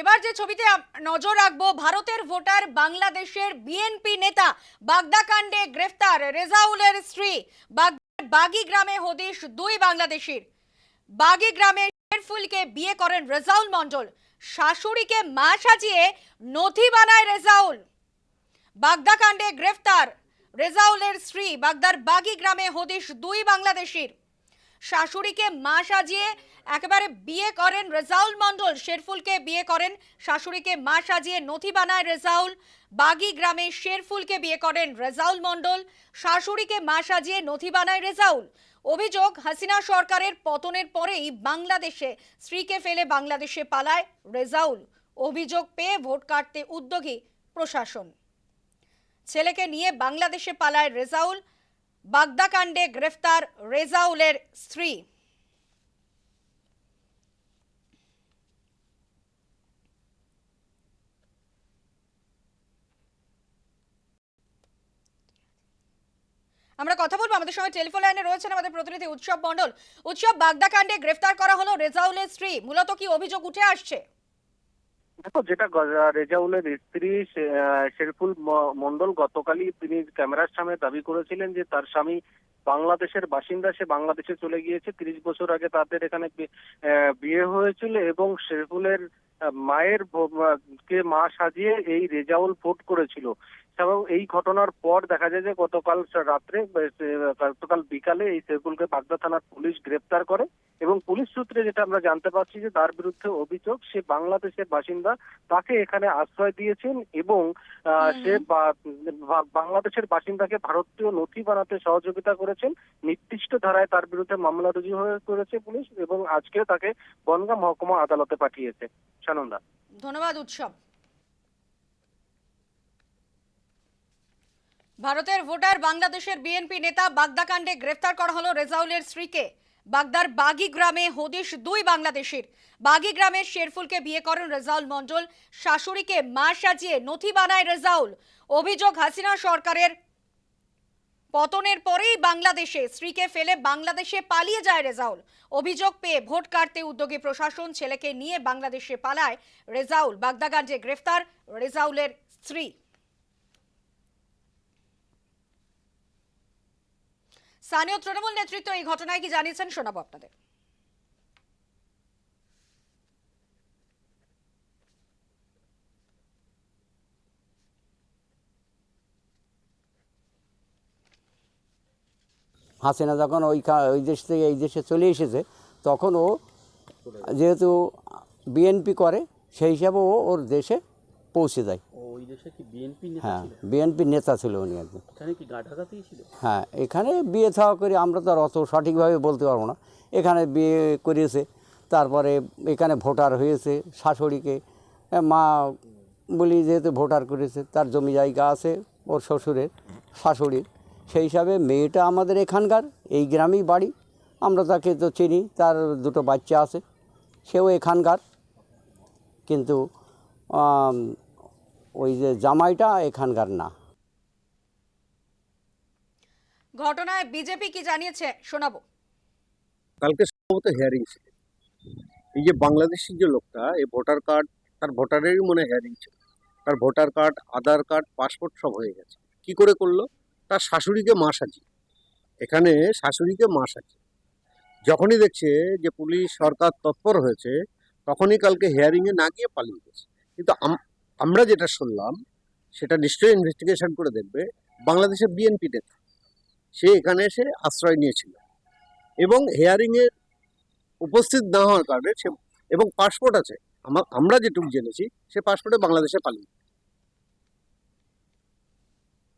এবার যে ছবিতে নজর রাখব, ভারতের ভোটার বাংলাদেশের বিএনপি নেতা বাগদাকাণ্ডে গ্রেফতার, রেজাউলের স্ত্রী বাগি গ্রামে হদিশ, দুই বাংলাদেশির। বাগি গ্রামে শেরফুলকে বিয়ে করেন রেজাউল মণ্ডল। শাশুড়িকে মা সাজিয়ে নথি বানায় রেজাউল। বাগদাকাণ্ডে গ্রেফতার, রেজাউলের স্ত্রী বাগদার বাগি গ্রামে হদিশ, দুই বাংলাদেশির। শাশুড়িকে মা সাজিয়ে একেবারে বিয়ে করেন রেজাউল মণ্ডল। শেরফুলকে বিয়ে করেন শাশুড়িকে মা সাজিয়ে নথি বানায় রেজাউল। বাগি গ্রামে শেরফুলকে বিয়ে করেন রেজাউল মণ্ডল। শাশুড়িকে মা সাজিয়ে নথি বানায় রেজাউল। অভিযোগ, হাসিনা সরকারের পতনের পরেই বাংলাদেশে স্ত্রীকে ফেলে বাংলাদেশে পালায় রেজাউল। অভিযোগ পেয়ে ভোট কাটতে উদ্যোগী প্রশাসন। ছেলেকে নিয়ে বাংলাদেশে পালায় রেজাউল। বাগদাকাণ্ডে গ্রেফতার রেজাউলের স্ত্রী। আমরা কথা বলব, আমাদের সঙ্গে টেলিফোন লাইনে রয়েছেন আমাদের প্রতিনিধি উৎসব মণ্ডল। উৎসব বাগদাকাণ্ডে গ্রেফতার করা হলো রেজাউলের স্ত্রী। মূলত কি অভিযোগ উঠে আসছে? দেখো, যেটা রেজাউলের স্ত্রী শেরফুল মন্ডল গতকালই তিনি ক্যামেরার সামনে দাবি করেছিলেন যে তার স্বামী বাংলাদেশের বাসিন্দা, সে বাংলাদেশে চলে গিয়েছে। তিরিশ বছর আগে তাদের এখানে বিয়ে হয়েছিল এবং শেরফুলের মায়ের কে মা সাজিয়ে এই রেজাউল ভোট করেছিল। এবং এই ঘটনার পর দেখা যায় যে গতকাল রাত্রে গতকাল বিকালে এই শেরফুলকে বাগদা থানার পুলিশ গ্রেপ্তার করে এবং পুলিশ সূত্রে যেটা আমরা জানতে পারছি যে তার বিরুদ্ধে অভিযোগ সে বাংলাদেশের বাসিন্দা তাকে এখানে আশ্রয় দিয়েছেন এবং সে বাংলাদেশের বাসিন্দাকে ভারতীয় নথি বানাতে সহযোগিতা করেছেন। নির্দিষ্ট ধারায় তার বিরুদ্ধে মামলা রুজু হয়ে করেছে পুলিশ এবং আজকে তাকে বনগাঁ মহকুমা আদালতে পাঠিয়েছে। সানন্দা ধন্যবাদ উৎসব। ভারতের ভোটার বাংলাদেশের বিএনপি নেতা বাগদাকাণ্ডে গ্রেফতার করা হলো রেজাউলের স্ত্রীকে। বাগদার বাগি গ্রামে হদিশ দুই বাংলাদেশের। বাগি গ্রামের শেরফুলকে বিয়ে করেন রেজাউল মণ্ডল শাশুড়িকে মা সাজিয়ে নথি বানায় রেজাউল। অভিযোগ হাসিনা সরকারের পতনের পরেই বাংলাদেশে স্ত্রীকে ফেলে বাংলাদেশে পালিয়ে যায় রেজাউল। অভিযোগ পেয়ে ভোট কাটতে উদ্যোগী প্রশাসন ছেলেকে নিয়ে বাংলাদেশে পালায় রেজাউল। বাগদাগঞ্জে গ্রেফতার, রেজাউলের স্ত্রী। স্থানীয় তৃণমূল নেতৃত্ব এই ঘটনায় কি জানিয়েছেন শোনাবো আপনাদের। হাসিনা যখন ওই ওই দেশ থেকে এই দেশে চলে এসেছে তখন ও যেহেতু বিএনপি করে সেই হিসাবে ও ওর দেশে পৌঁছে যায়। হ্যাঁ ছিল? বিএনপি নেতা ছিল উনি একজন। হ্যাঁ এখানে বিয়ে থাওয়া করে আমরা তো আর অত সঠিকভাবে বলতে পারব না। এখানে বিয়ে করিয়েছে তারপরে এখানে ভোটার হয়েছে শাশুড়িকে। মা বলি যেহেতু ভোটার করেছে তার জমি জায়গা আছে ওর শ্বশুরের শাশুড়ির। সেই হিসাবে মেয়েটা আমাদের এখানকার এই গ্রামেই বাড়ি। আমরা তাকে তো চিনি তার দুটো বাচ্চা আছে সেও এখানকার। কিন্তু ওই যে জামাইটা এখানকার না। ঘটনায় বিজেপি কি জানিয়েছে শোনাবো। কালকে সম্ভবত হিয়ারিং ছিল। এই যে বাংলাদেশি যে লোকটা এই ভোটার কার্ড তার ভোটারেরই মনে হিয়ারিং ছিল। তার voter card Aadhaar card passport সব হয়ে গেছে। কি করে করল? তার শাশুড়িকে মা সাজিয়ে। এখানে শাশুড়িকে মা সাজিয়ে। যখনই দেখছে যে পুলিশ, সরকার তৎপর হয়েছে, তখনই কালকে হিয়ারিংয়ে না গিয়ে পালিয়ে গেছে। কিন্তু আমরা যেটা শুনলাম, সেটা নিশ্চয়ই ইনভেস্টিগেশন করে দেখবে, বাংলাদেশের বিএনপি নেতা। সে এখানে এসে আশ্রয় নিয়েছিল। এবং হেয়ারিংয়ে উপস্থিত না হওয়ার কারণে সে, এবং পাসপোর্ট আছে। আমা- আমরা যেটুকু জেনেছি, সে পাসপোর্টে বাংলাদেশে পালিয়ে